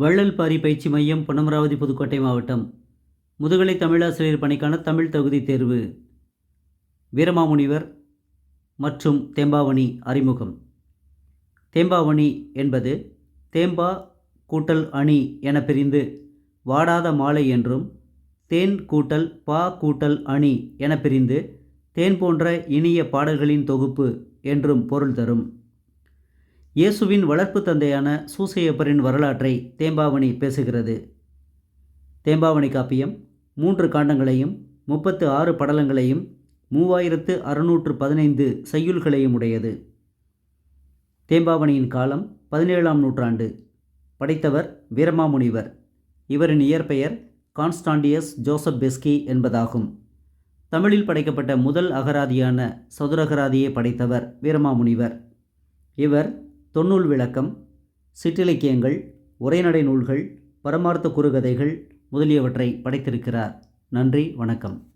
வள்ளல் பாரி பயிற்சி மையம் பொன்னமராவதி புதுக்கோட்டை மாவட்டம். முதுகலை தமிழாசிரியர் பணிக்கான தமிழ் தகுதி தேர்வு. வீரமாமுனிவர் மற்றும் தேம்பாவணி அறிமுகம். தேம்பாவணி என்பது தேம்பா கூட்டல் அணி என பிரிந்து வாடாத மாலை என்றும் தேன் கூட்டல் பா கூட்டல் அணி என பிரிந்து தேன் போன்ற இனிய பாடல்களின் தொகுப்பு என்றும் பொருள் தரும். இயேசுவின் வளர்ப்பு தந்தையான சூசையப்பரின் வரலாற்றை தேம்பாவணி பேசுகிறது. தேம்பாவணி காப்பியம் மூன்று காண்டங்களையும் முப்பத்து ஆறு படலங்களையும் மூவாயிரத்து அறுநூற்று பதினைந்து செய்யுள்களையும் உடையது தேம்பாவணியின் காலம் பதினேழாம் நூற்றாண்டு. படைத்தவர் வீரமாமுனிவர். இவரின் இயற்பெயர் கான்ஸ்டாண்டியஸ் ஜோசப் பெஸ்கி என்பதாகும். தமிழில் படைக்கப்பட்ட முதல் அகராதியான சதுரகராதியை படைத்தவர் வீரமாமுனிவர். இவர் தொன்னூல் விளக்கம் சிற்றிலக்கியங்கள் உரைநடை நூல்கள் பரமார்த்த குறுகதைகள் முதலியவற்றை படைத்திருக்கிறார். நன்றி வணக்கம்.